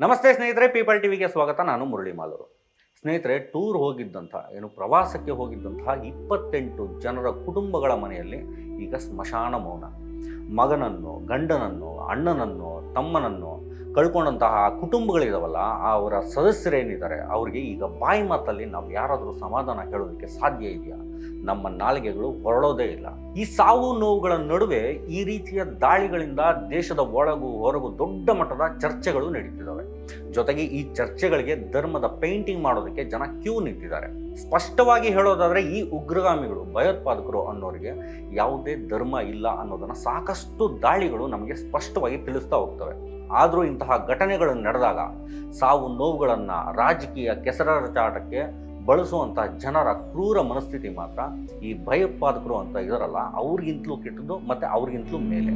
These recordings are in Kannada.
ನಮಸ್ತೆ ಸ್ನೇಹಿತರೆ ಪೀಪಲ್ ಟಿವಿಗೆ ಸ್ವಾಗತ. ನಾನು ಮುರಳಿ ಮಾಲೂರು. ಸ್ನೇಹಿತರೆ ಟೂರ್ ಹೋಗಿದ್ದಂಥ, ಏನು ಪ್ರವಾಸಕ್ಕೆ ಹೋಗಿದ್ದಂತಹ ಇಪ್ಪತ್ತೆಂಟು ಜನರ ಕುಟುಂಬಗಳ ಮನೆಯಲ್ಲಿ ಈಗ ಸ್ಮಶಾನ ಮೌನ. ಮಗನನ್ನು, ಗಂಡನನ್ನು, ಅಣ್ಣನನ್ನು, ತಮ್ಮನನ್ನು ಕಳ್ಕೊಂಡಂತಹ ಕುಟುಂಬಗಳಿದಾವಲ್ಲ, ಅವರ ಸದಸ್ಯರೇನಿದ್ದಾರೆ, ಅವರಿಗೆ ಈಗ ಬಾಯಿ ಮಾತಲ್ಲಿ ನಾವು ಯಾರಾದರೂ ಸಮಾಧಾನ ಹೇಳೋದಕ್ಕೆ ಸಾಧ್ಯ ಇದೆಯಾ? ನಮ್ಮ ನಾಲಿಗೆಗಳು ಹೊರಡೋದೇ ಇಲ್ಲ. ಈ ಸಾವು ನೋವುಗಳ ನಡುವೆ ಈ ರೀತಿಯ ದಾಳಿಗಳಿಂದ ದೇಶದ ಒಳಗು, ಹೊರಗು ದೊಡ್ಡ ಮಟ್ಟದ ಚರ್ಚೆಗಳು ನಡೀತಿದ್ದಾವೆ. ಜೊತೆಗೆ ಈ ಚರ್ಚೆಗಳಿಗೆ ಧರ್ಮದ ಪೇಂಟಿಂಗ್ ಮಾಡೋದಕ್ಕೆ ಜನ ಕ್ಯೂ ನಿಂತಿದ್ದಾರೆ. ಸ್ಪಷ್ಟವಾಗಿ ಹೇಳೋದಾದ್ರೆ ಈ ಉಗ್ರಗಾಮಿಗಳು, ಭಯೋತ್ಪಾದಕರು ಅನ್ನೋರಿಗೆ ಯಾವುದೇ ಧರ್ಮ ಇಲ್ಲ ಅನ್ನೋದನ್ನ ಸಾಕಷ್ಟು ದಾಳಿಗಳು ನಮಗೆ ಸ್ಪಷ್ಟವಾಗಿ ತಿಳಿಸ್ತಾ ಹೋಗ್ತವೆ. ಆದರೂ ಇಂತಹ ಘಟನೆಗಳು ನಡೆದಾಗ ಸಾವು ನೋವುಗಳನ್ನು ರಾಜಕೀಯ ಕೆಸರಾಚಾಟಕ್ಕೆ ಬಳಸುವಂಥ ಜನರ ಕ್ರೂರ ಮನಸ್ಥಿತಿ ಮಾತ್ರ ಈ ಭಯೋತ್ಪಾದಕರು ಅಂತ ಇದಾರಲ್ಲ ಅವ್ರಿಗಿಂತಲೂ ಕೆಟ್ಟದ್ದು ಮತ್ತೆ ಅವ್ರಿಗಿಂತಲೂ ಮೇಲೆ.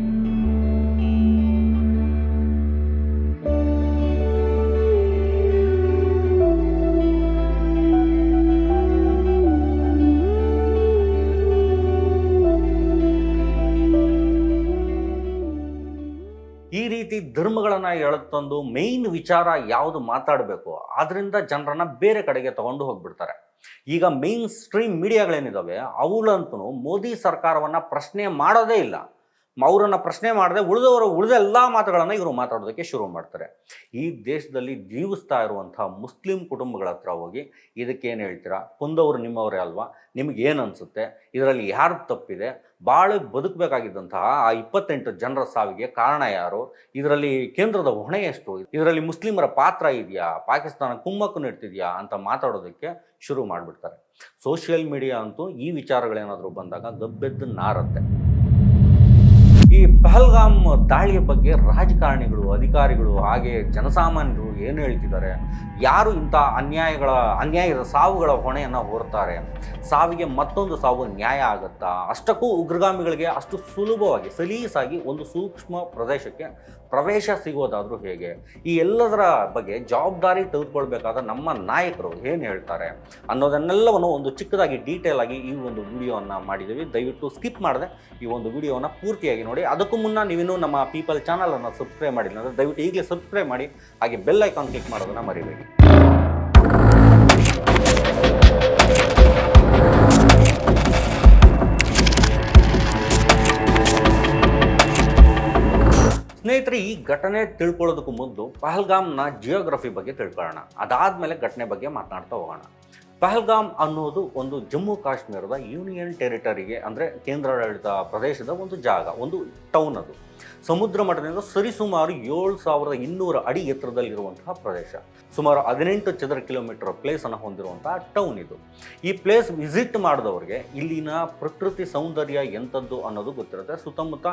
ಧರ್ಮಗಳನ್ನು ತಂದು ಮೇಯ್ನ್ ವಿಚಾರ ಯಾವುದು ಮಾತಾಡಬೇಕು ಅದರಿಂದ ಜನರನ್ನ ಬೇರೆ ಕಡೆಗೆ ತಗೊಂಡು ಹೋಗ್ಬಿಡ್ತಾರೆ. ಈಗ ಮೇನ್ ಸ್ಟ್ರೀಮ್ ಮೀಡಿಯಾಗಳೇನಿದಾವೆ ಅವುಗಳಂತೂ ಮೋದಿ ಸರ್ಕಾರವನ್ನ ಪ್ರಶ್ನೆ ಮಾಡೋದೇ ಇಲ್ಲ. ಅವರನ್ನ ಪ್ರಶ್ನೆ ಮಾಡದೆ, ಉಳಿದವರು ಉಳಿದ ಎಲ್ಲ ಮಾತುಗಳನ್ನು ಇವರು ಮಾತಾಡೋದಕ್ಕೆ ಶುರು ಮಾಡ್ತಾರೆ. ಈ ದೇಶದಲ್ಲಿ ಜೀವಿಸ್ತಾ ಇರುವಂತಹ ಮುಸ್ಲಿಂ ಕುಟುಂಬಗಳ ಹತ್ರ ಹೋಗಿ ಇದಕ್ಕೇನು ಹೇಳ್ತೀರಾ? ಕುಂದವರು ನಿಮ್ಮವರೇ ಅಲ್ವಾ? ನಿಮ್ಗೆ ಏನು ಅನಿಸುತ್ತೆ? ಇದರಲ್ಲಿ ಯಾರು ತಪ್ಪಿದೆ? ಭಾಳ ಬದುಕಬೇಕಾಗಿದ್ದಂತಹ ಆ ಇಪ್ಪತ್ತೆಂಟು ಜನರ ಸಾವಿಗೆ ಕಾರಣ ಯಾರು? ಇದರಲ್ಲಿ ಕೇಂದ್ರದ ಹೊಣೆ ಎಷ್ಟು? ಇದರಲ್ಲಿ ಮುಸ್ಲಿಮರ ಪಾತ್ರ ಇದೆಯಾ? ಪಾಕಿಸ್ತಾನ ಕುಮ್ಮಕ್ಕು ನೀಡ್ತಿದೆಯಾ? ಅಂತ ಮಾತಾಡೋದಕ್ಕೆ ಶುರು ಮಾಡಿಬಿಡ್ತಾರೆ. ಸೋಷಿಯಲ್ ಮೀಡಿಯಾ ಅಂತೂ ಈ ವಿಚಾರಗಳೇನಾದರೂ ಬಂದಾಗ ಗಬ್ಬೆದ್ದು ನಾರತ್ತೆ. ಈ ಪಹಲ್ಗಾಮ್ ದಾಳಿಯ ಬಗ್ಗೆ ರಾಜಕಾರಣಿಗಳು, ಅಧಿಕಾರಿಗಳು, ಹಾಗೆ ಜನಸಾಮಾನ್ಯರು ಏನು ಹೇಳ್ತಿದ್ದಾರೆ? ಯಾರು ಇಂಥ ಅನ್ಯಾಯಗಳ, ಅನ್ಯಾಯದ ಸಾವುಗಳ ಹೊಣೆಯನ್ನು ಹೊರ್ತಾರೆ ಸಾವಿಗೆ ಮತ್ತೊಂದು ಸಾವು ನ್ಯಾಯ ಆಗುತ್ತಾ? ಅಷ್ಟಕ್ಕೂ ಉಗ್ರಗಾಮಿಗಳಿಗೆ ಅಷ್ಟು ಸುಲಭವಾಗಿ, ಸಲೀಸಾಗಿ ಒಂದು ಸೂಕ್ಷ್ಮ ಪ್ರದೇಶಕ್ಕೆ ಪ್ರವೇಶ ಸಿಗೋದಾದರೂ ಹೇಗೆ? ಈ ಎಲ್ಲದರ ಬಗ್ಗೆ ಜವಾಬ್ದಾರಿ ತೆಗೆದುಕೊಳ್ಬೇಕಾದ ನಮ್ಮ ನಾಯಕರು ಏನು ಹೇಳ್ತಾರೆ? ಅನ್ನೋದನ್ನೆಲ್ಲವನ್ನು ಒಂದು ಚಿಕ್ಕದಾಗಿ ಡೀಟೇಲ್ ಆಗಿ ಈ ಒಂದು ವಿಡಿಯೋವನ್ನು ಮಾಡಿದ್ದೀವಿ. ದಯವಿಟ್ಟು ಸ್ಕಿಪ್ ಮಾಡದೆ ಈ ಒಂದು ವಿಡಿಯೋವನ್ನು ಪೂರ್ತಿಯಾಗಿ ನೋಡಿ. ಅದಕ್ಕೂ ಮುನ್ನ ನೀವಿನ್ನು ನಮ್ಮ ಪೀಪಲ್ ಚಾನಲನ್ನು ಸಬ್ಸ್ಕ್ರೈಬ್ ಮಾಡಿಲ್ಲ ಅಂದರೆ ದಯವಿಟ್ಟು ಈಗಲೇ ಸಬ್ಸ್ಕ್ರೈಬ್ ಮಾಡಿ. ಹಾಗೆ ಬೆಲ್ ಐಕಾನ್ ಕ್ಲಿಕ್ ಮಾಡೋದನ್ನು ಮರಿಬೇಡಿ. ಸ್ನೇಹಿತರೆ, ಈ ಘಟನೆ ತಿಳ್ಕೊಳ್ಳೋದಕ್ಕೂ ಮುಂದೆ ಪಹಲ್ಗಾಮ್ನ ಜಿಯೋಗ್ರಫಿ ಬಗ್ಗೆ ತಿಳ್ಕೊಳ್ಳೋಣ. ಅದಾದಮೇಲೆ ಘಟನೆ ಬಗ್ಗೆ ಮಾತನಾಡ್ತಾ ಹೋಗೋಣ. ಪಹಲ್ಗಾಮ್ ಅನ್ನೋದು ಒಂದು ಜಮ್ಮು ಕಾಶ್ಮೀರದ ಯೂನಿಯನ್ ಟೆರಿಟರಿಗೆ ಅಂದರೆ ಕೇಂದ್ರಾಡಳಿತ ಪ್ರದೇಶದ ಒಂದು ಜಾಗ, ಒಂದು ಟೌನ್ ಅದು. ಸಮುದ್ರ ಮಟ್ಟದಿಂದ ಸರಿಸುಮಾರು ಏಳು ಸಾವಿರದ ಇನ್ನೂರ ಅಡಿ ಎತ್ತರದಲ್ಲಿರುವಂತಹ ಪ್ರದೇಶ. ಸುಮಾರು ಹದಿನೆಂಟು ಚದರ ಕಿಲೋಮೀಟರ್ ಪ್ಲೇಸನ್ನು ಹೊಂದಿರುವಂತಹ ಟೌನ್ ಇದು. ಈ ಪ್ಲೇಸ್ ವಿಸಿಟ್ ಮಾಡಿದವರಿಗೆ ಇಲ್ಲಿನ ಪ್ರಕೃತಿ ಸೌಂದರ್ಯ ಎಂಥದ್ದು ಅನ್ನೋದು ಗೊತ್ತಿರುತ್ತೆ. ಸುತ್ತಮುತ್ತ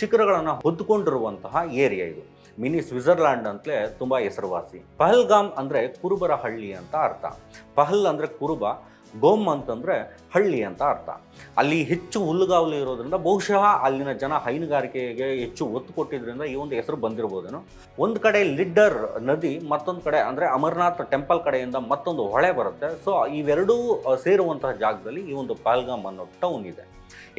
ಶಿಖರಗಳನ್ನು ಹೊದ್ದುಕೊಂಡಿರುವಂತಹ ಏರಿಯಾ ಇದು. ಮಿನಿ ಸ್ವಿಟ್ಜರ್ಲ್ಯಾಂಡ್ ಅಂತಲೇ ತುಂಬ ಹೆಸರುವಾಸಿ. ಪಹಲ್ಗಾಮ್ ಅಂದರೆ ಕುರುಬರ ಹಳ್ಳಿ ಅಂತ ಅರ್ಥ. ಪಹಲ್ ಅಂದರೆ ಕುರುಬ ಗೋಮ್ ಅಂತಂದರೆ ಹಳ್ಳಿ ಅಂತ ಅರ್ಥ. ಅಲ್ಲಿ ಹೆಚ್ಚು ಹುಲ್ಲುಗಾವಲು ಇರೋದ್ರಿಂದ ಬಹುಶಃ ಅಲ್ಲಿನ ಜನ ಹೈನುಗಾರಿಕೆಗೆ ಹೆಚ್ಚು ಒತ್ತು ಕೊಟ್ಟಿದ್ರಿಂದ ಈ ಒಂದು ಹೆಸರು ಬಂದಿರ್ಬೋದೇನೋ. ಒಂದು ಕಡೆ ಲಿಡ್ಡರ್ ನದಿ, ಮತ್ತೊಂದು ಕಡೆ ಅಂದರೆ ಅಮರ್ನಾಥ್ ಟೆಂಪಲ್ ಕಡೆಯಿಂದ ಮತ್ತೊಂದು ಹೊಳೆ ಬರುತ್ತೆ. ಸೊ ಇವೆರಡೂ ಸೇರುವಂತಹ ಜಾಗದಲ್ಲಿ ಈ ಒಂದು ಪಾಲ್ಗಾಮ್ ಅನ್ನೋ ಟೌನ್ ಇದೆ.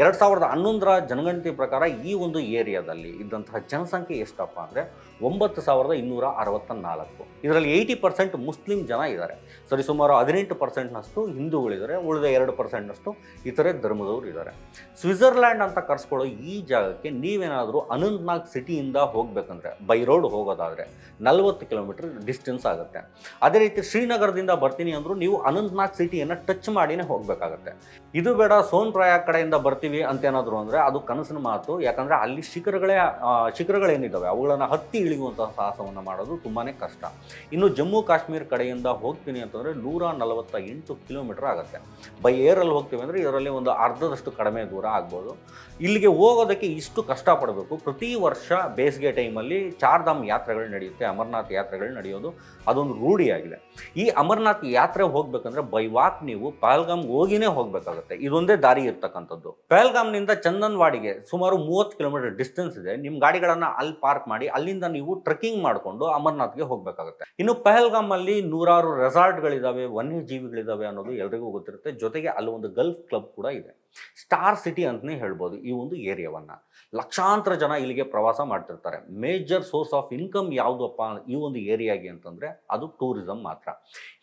ಎರಡು ಸಾವಿರದ ಹನ್ನೊಂದರ ಜನಗಣತಿ ಪ್ರಕಾರ ಈ ಒಂದು ಏರಿಯಾದಲ್ಲಿ ಇದ್ದಂತಹ ಜನಸಂಖ್ಯೆ ಎಷ್ಟಪ್ಪ ಅಂದರೆ ಒಂಬತ್ತು ಸಾವಿರದ ಇನ್ನೂರ ಅರವತ್ತ ನಾಲ್ಕು. ಇದರಲ್ಲಿ ಏಯ್ಟಿ ಪರ್ಸೆಂಟ್ ಮುಸ್ಲಿಂ ಜನ ಇದ್ದಾರೆ. ಸರಿ, ಸುಮಾರು ಹದಿನೆಂಟು ಪರ್ಸೆಂಟ್ನಷ್ಟು ಹಿಂದೂಗಳಿದ್ದಾರೆ ಉಳಿದ ಎರಡು ಪರ್ಸೆಂಟ್ನಷ್ಟು ಇತರೆ ಧರ್ಮದವರು ಇದ್ದಾರೆ. ಸ್ವಿಟ್ಜರ್ಲ್ಯಾಂಡ್ ಅಂತ ಕರೆಸ್ಕೊಳ್ಳೋ ಈ ಜಾಗಕ್ಕೆ ನೀವೇನಾದರೂ ಅನಂತ್ನಾಗ್ ಸಿಟಿಯಿಂದ ಹೋಗಬೇಕಂದ್ರೆ, ಬೈ ರೋಡ್ ಹೋಗೋದಾದರೆ ನಲವತ್ತು ಕಿಲೋಮೀಟರ್ ಡಿಸ್ಟೆನ್ಸ್ ಆಗುತ್ತೆ. ಅದೇ ರೀತಿ ಶ್ರೀನಗರದಿಂದ ಬರ್ತೀನಿ ಅಂದರೂ ನೀವು ಅನಂತ್ನಾಗ್ ಸಿಟಿಯನ್ನು ಟಚ್ ಮಾಡಿನೇ ಹೋಗಬೇಕಾಗತ್ತೆ. ಇದು ಬೇಡ ಸೋನ್ ಪ್ರಯಾಗ್ ಕಡೆಯಿಂದ ಬರ್ತೀವಿ ಅಂತ ಏನಾದ್ರು ಅಂದರೆ ಅದು ಕನಸಿನ ಮಾತು. ಯಾಕಂದರೆ ಅಲ್ಲಿ ಶಿಖರಗಳೇ ಶಿಖರಗಳೇನಿದ್ದಾವೆ ಅವುಗಳನ್ನು ಹತ್ತಿ ಇಳಿಯುವಂತಹ ಸಾಹಸವನ್ನು ಮಾಡೋದು ತುಂಬಾ ಕಷ್ಟ. ಇನ್ನು ಜಮ್ಮು ಕಾಶ್ಮೀರ ಕಡೆಯಿಂದ ಹೋಗ್ತೀನಿ ಅಂತಂದರೆ ನೂರ ನಲವತ್ತ ಎಂಟು ಕಿಲೋಮೀಟರ್ ಆಗುತ್ತೆ. ಬೈ ಏರಲ್ಲಿ ಹೋಗ್ತೀವಿ ಅಂದರೆ ಇದರಲ್ಲಿ ಒಂದು ಅರ್ಧದಷ್ಟು ಕಡಿಮೆ ದೂರ ಆಗ್ಬೋದು. ಇಲ್ಲಿಗೆ ಹೋಗೋದಕ್ಕೆ ಇಷ್ಟು ಕಷ್ಟಪಡಬೇಕು. ಪ್ರತಿ ವರ್ಷ ಬೇಸಿಗೆ ಟೈಮಲ್ಲಿ ಚಾರ್ಧಾಮ್ ಯಾತ್ರೆಗಳು ನಡೆಯುತ್ತೆ, ಅಮರನಾಥ್ ಯಾತ್ರೆಗಳು ನಡೆಯೋದು. ಅದೊಂದು ರೂಢಿಯಾಗಿದೆ. ಈ ಅಮರನಾಥ್ ಯಾತ್ರೆ ಹೋಗ್ಬೇಕಂದ್ರೆ ಬೈ ವಾಕ್ ನೀವು ಪಹಲ್ಗಾಮ್ ಹೋಗಿನೇ ಹೋಗ್ಬೇಕಾಗುತ್ತೆ. ಇದೊಂದೇ ದಾರಿ ಇರ್ತಕ್ಕಂಥದ್ದು. ಪಹಲ್ಗಾಮ್ನಿಂದ ಚಂದನ್ವಾಡಿಗೆ ಸುಮಾರು ಮೂವತ್ತು ಕಿಲೋಮೀಟರ್ ಡಿಸ್ಟೆನ್ಸ್ ಇದೆ. ನಿಮ್ಮ ಗಾಡಿಗಳನ್ನು ಅಲ್ಲಿ ಪಾರ್ಕ್ ಮಾಡಿ, ಅಲ್ಲಿಂದ ನೀವು ಟ್ರೆಕ್ಕಿಂಗ್ ಮಾಡಿಕೊಂಡು ಅಮರ್ನಾಥ್ಗೆ ಹೋಗಬೇಕಾಗುತ್ತೆ. ಇನ್ನು ಪೆಹಲ್ಗಾಮ್ ಅಲ್ಲಿ ನೂರಾರು ರೆಸಾರ್ಟ್ಗಳಿದ್ದಾವೆ ವನ್ಯಜೀವಿಗಳಿದ್ದಾವೆ ಅನ್ನೋದು ಎಲ್ರಿಗೂ ಗೊತ್ತಿರುತ್ತೆ. ಜೊತೆಗೆ ಅಲ್ಲಿ ಒಂದು ಗಲ್ಫ್ ಕ್ಲಬ್ ಕೂಡ ಇದೆ. ಸ್ಟಾರ್ ಸಿಟಿ ಅಂತಲೇ ಹೇಳ್ಬೋದು ಈ ಒಂದು ಏರಿಯಾವನ್ನು. ಲಕ್ಷಾಂತರ ಜನ ಇಲ್ಲಿಗೆ ಪ್ರವಾಸ ಮಾಡ್ತಿರ್ತಾರೆ. ಮೇಜರ್ ಸೋರ್ಸ್ ಆಫ್ ಇನ್ಕಮ್ ಯಾವುದಪ್ಪ ಈ ಒಂದು ಏರಿಯಾಗೆ ಅಂತಂದರೆ ಅದು ಟೂರಿಸಂ ಮಾತ್ರ.